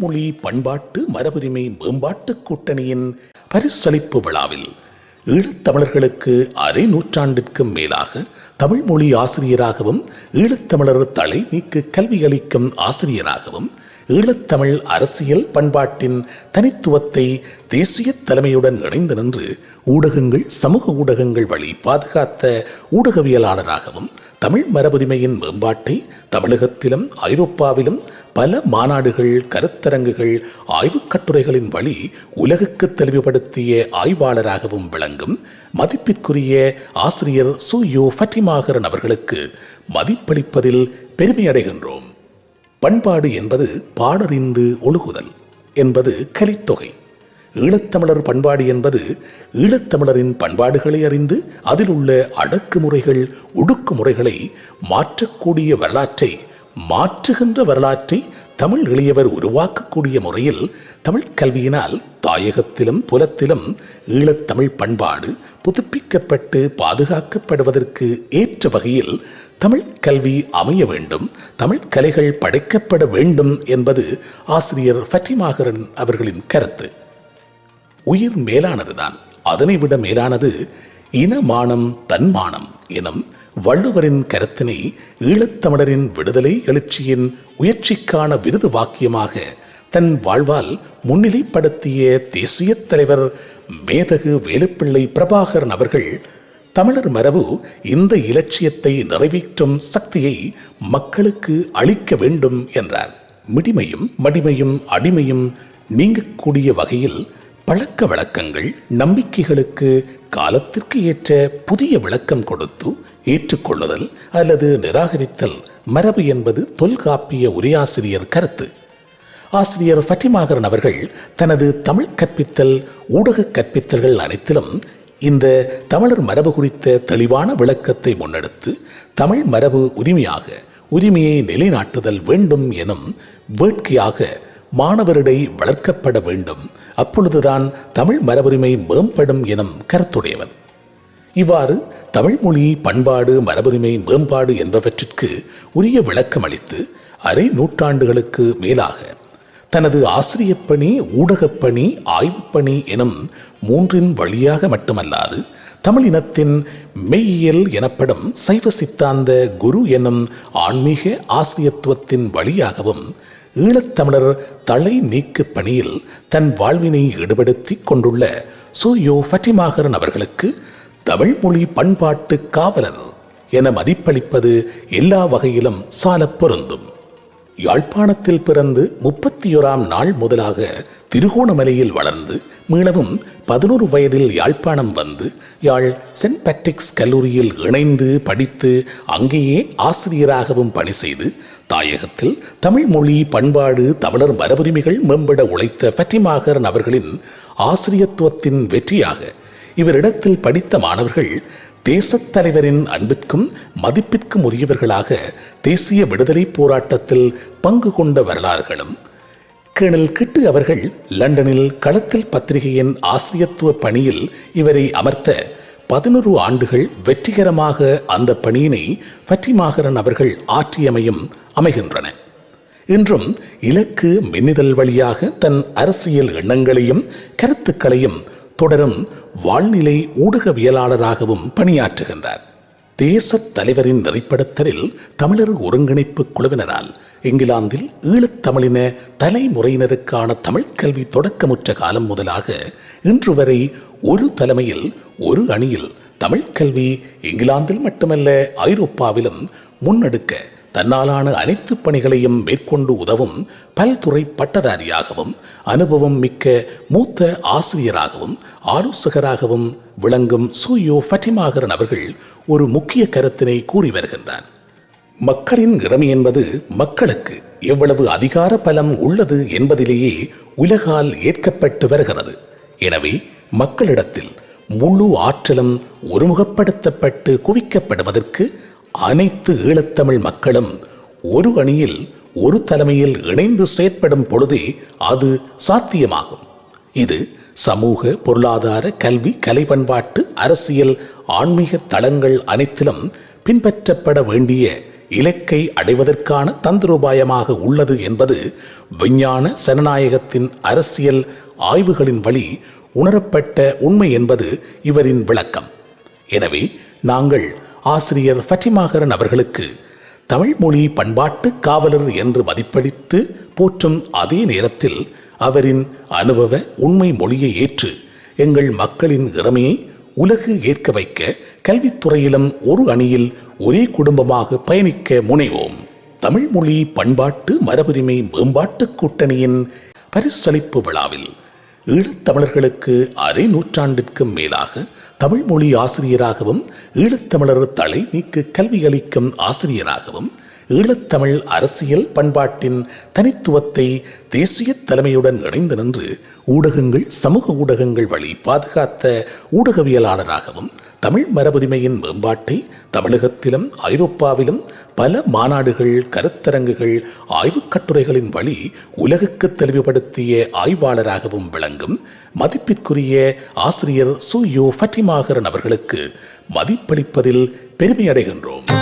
தமிழ்மொழி பண்பாட்டு மரபுரிமை மேம்பாட்டு கூட்டணியின் பரிசளிப்பு விழாவில் ஈழத்தமிழர்களுக்கு அரை நூற்றாண்டிற்கும் மேலாக தமிழ்மொழி ஆசிரியராகவும் ஈழத்தமிழர் தலை நீக்கு கல்வி அளிக்கும் ஆசிரியராகவும் ஈழத்தமிழ் அரசியல் பண்பாட்டின் தனித்துவத்தை தேசிய தலைமையுடன் இணைந்து நின்று ஊடகங்கள் சமூக ஊடகங்கள் வழி பாதுகாத்த ஊடகவியலாளராகவும் தமிழ் மரபுரிமையின் மேம்பாட்டை தமிழகத்திலும் ஐரோப்பாவிலும் பல மாநாடுகள் கருத்தரங்குகள் ஆய்வுக் கட்டுரைகளின் வழி உலகுக்கு தெளிவுபடுத்திய ஆய்வாளராகவும் விளங்கும் மதிப்பிற்குரிய ஆசிரியர் சு. யோ. ஃபட்டிமாகரன் அவர்களுக்கு மதிப்பளிப்பதில் பெருமையடைகின்றோம். பண்பாடு என்பது பாடறிந்து ஒழுகுதல் என்பது கலித்தொகை. ஈழத்தமிழர் பண்பாடு என்பது ஈழத்தமிழரின் பண்பாடுகளை அறிந்து அதில் உள்ள அடக்குமுறைகள் ஒடுக்குமுறைகளை மாற்றக்கூடிய வரலாற்றை மாற்றுகின்ற வரலாற்றை தமிழ் எளியவர் உருவாக்கக்கூடிய முறையில் தமிழ் கல்வியினால் தாயகத்திலும் புலத்திலும் ஈழத்தமிழ் பண்பாடு புதுப்பிக்கப்பட்டு பாதுகாக்கப்படுவதற்கு ஏற்ற வகையில் தமிழ் கல்வி அமைய வேண்டும் தமிழ் கலைகள் படைக்கப்பட வேண்டும் என்பது ஆசிரியர் ஃபட்டிமாகரன் அவர்களின் கருத்து. உயிர் மேலானதுதான் அதனை விட மேலானது இனமானம் தன்மானம் எனும் வள்ளுவரின் கருத்தினை ஈழத்தமிழரின் விடுதலை எழுச்சியின் உயர்ச்சிக்கான விருது வாக்கியமாக தன் வாழ்வால் முன்னிலைப்படுத்திய தேசிய தலைவர் மேதகு வேலுப்பிள்ளை பிரபாகரன் அவர்கள் தமிழர் மரபு இந்த இலட்சியத்தை நிறைவேற்றும் சக்தியை மக்களுக்கு அளிக்க வேண்டும் என்றார். மிடிமையும் மடிமையும் அடிமையும் நீங்கக்கூடிய வகையில் பழக்க வழக்கங்கள் நம்பிக்கைகளுக்கு காலத்திற்கு ஏற்ற புதிய விளக்கம் கொடுத்து ஏற்றுக்கொள்ளுதல் அல்லது நிராகரித்தல் மரபு என்பது தொல்காப்பிய உரையாசிரியர் கருத்து. ஆசிரியர் ஃபட்டிமாகரன் அவர்கள் தனது தமிழ் கற்பித்தல் ஊடக கற்பித்தல்கள் அனைத்திலும் இந்த தமிழர் மரபு குறித்த தெளிவான விளக்கத்தை முன்னெடுத்து தமிழ் மரபு உரிமையாக உரிமையை நிலைநாட்டுதல் வேண்டும் எனும் வேட்கையாக மாணவரிடை வளர்க்கப்பட வேண்டும். அப்பொழுதுதான் தமிழ் மரபுரிமை மேம்படும் எனும் கருத்துடையவர் இவ்வாறு தமிழ்மொழி பண்பாடு மரபுரிமை மேம்பாடு என்பவற்றிற்கு உரிய விளக்கம் அளித்து அரை நூற்றாண்டுகளுக்கு மேலாக தனது ஆசிரியப்பணி ஊடகப்பணி ஆய்வுப்பணி எனும் மூன்றின் வழியாக மட்டுமல்லாது தமிழினத்தின் மெய்யியல் எனப்படும் சைவ சித்தாந்த குரு எனும் ஆன்மீக ஆசிரியத்துவத்தின் வழியாகவும் ஈழத்தமிழர் தலை நீக்கு பணியில் தன் வாழ்வினை ஈடுபடுத்தி கொண்டுள்ள சூயோ ஃபட்டிமாகரன் அவர்களுக்கு தமிழ்மொழி பண்பாட்டு காவலர் என மதிப்பளிப்பது எல்லா வகையிலும் சாலப் பொருந்தும். யாழ்ப்பாணத்தில் பிறந்து முப்பத்தி ஓராம் நாள் முதலாக திருகோணமலையில் வளர்ந்து மீளவும் பதினோரு வயதில் யாழ்ப்பாணம் வந்து யாழ் சென்ட் பேட்ரிக்ஸ் கல்லூரியில் இணைந்து படித்து அங்கேயே ஆசிரியராகவும் பணி செய்து தாயகத்தில் தமிழ் மொழி பண்பாடு தமிழர் மரபுரிமைகள் மேம்பட உழைத்த ஃபட்டிமாகரன் அவர்களின் ஆசிரியத்துவத்தின் வெற்றியாக இவரிடத்தில் படித்த மாணவர்கள் தேசத் தலைவரின் அன்பிற்கும் மதிப்பிற்கும் உரியவர்களாக தேசிய விடுதலை போராட்டத்தில் பங்கு கொண்ட வரலாறுகளும். கேணல் கிட்டு அவர்கள் லண்டனில் களத்தில் பத்திரிகையின் ஆசிரியத்துவ பணியில் இவரை அமர்த்த பதினொரு ஆண்டுகள் வெற்றிகரமாக அந்த பணியினை ஃபட்டிமாகரன் அவர்கள் ஆற்றியமையும் அமைகின்றன. இன்றும் இலக்கு மின்னிதழ் வழியாக தன் அரசியல் எண்ணங்களையும் கருத்துக்களையும் தொடரும் வாழ்நிலை ஊடகவியலாளராகவும் பணியாற்றுகின்றார். தேசத் தலைவரின் நெறிப்படுத்தலில் தமிழர் ஒருங்கிணைப்பு குழுவினரால் இங்கிலாந்தில் ஈழத்தமிழின தலைமுறையினருக்கான தமிழ்க் கல்வி தொடக்கமுற்ற காலம் முதலாக இன்று வரை ஒரு தலைமையில் ஒரு அணியில் தமிழ்க் கல்வி இங்கிலாந்தில் மட்டுமல்ல ஐரோப்பாவிலும் முன்னெடுக்க தன்னாலான அனைத்து பணிகளையும் மேற்கொண்டு உதவும் பல்துறை பட்டதாரியாகவும் அனுபவம் மிக்க மூத்த ஆசிரியராகவும் ஆலோசகராகவும் விளங்கும் சூயோ ஃபட்டிமாகரன் அவர்கள் ஒரு முக்கிய கருத்தினை கூறி வருகின்றார். மக்களின் இறமை என்பது மக்களுக்கு எவ்வளவு அதிகார பலம் உள்ளது என்பதிலேயே உலகால் ஏற்கப்பட்டு வருகிறது. எனவே மக்களிடத்தில் முழு ஆற்றலும் ஒருமுகப்படுத்தப்பட்டு குவிக்கப்படுவதற்கு அனைத்து ஈழத்தமிழ் மக்களும் ஒரு அணியில் ஒரு தலைமையில் இணைந்து செயற்படும் பொழுதே அது சாத்தியமாகும். இது சமூக பொருளாதார கல்வி கலை பண்பாட்டு அரசியல் ஆன்மீக தளங்கள் அனைத்திலும் பின்பற்றப்பட வேண்டிய இலக்கை அடைவதற்கான தந்திரோபாயமாக உள்ளது என்பது விஞ்ஞான சனநாயகத்தின் அரசியல் ஆய்வுகளின் வழி உணரப்பட்ட உண்மை என்பது இவரின் விளக்கம். எனவே நாங்கள் ஆசிரியர் ஃபட்டிமாகரன் அவர்களுக்கு தமிழ்மொழி பண்பாட்டு காவலர் என்று மதிப்பளித்து போற்றும் அதே நேரத்தில் அவரின் அனுபவ உண்மை மொழியை ஏற்று எங்கள் மக்களின் இறமையை உலகு ஏற்க வைக்க கல்வித்துறையிலும் ஒரு அணியில் ஒரே குடும்பமாக பயணிக்க முனைவோம். தமிழ்மொழி பண்பாட்டு மரபுரிமை மேம்பாட்டு கூட்டணியின் பரிசளிப்பு விழாவில் ஈழத்தமிழர்களுக்கு அரை நூற்றாண்டிற்கும் மேலாக தமிழ் மொழி ஆசிரியராகவும் ஈழத்தமிழர் தலை நீக்கு கல்வி அளிக்கும் ஆசிரியராகவும் ஈழத்தமிழ் அரசியல் பண்பாட்டின் தனித்துவத்தை தேசிய தலைமையுடன் இணைந்து நின்று ஊடகங்கள் சமூக ஊடகங்கள் வழி பாதுகாத்த ஊடகவியலாளராகவும் தமிழ் மரபுரிமையின் மேம்பாட்டை தமிழகத்திலும் ஐரோப்பாவிலும் பல மாநாடுகள் கருத்தரங்குகள் ஆய்வுக் கட்டுரைகளின் வழி உலகுக்கு தெளிவுபடுத்திய ஆய்வாளராகவும் விளங்கும் மதிப்பிற்குரிய ஆசிரியர் சு யோ ஃபட்டிமாகரன் அவர்களுக்கு மதிப்பளிப்பதில் பெருமை அடைகின்றோம்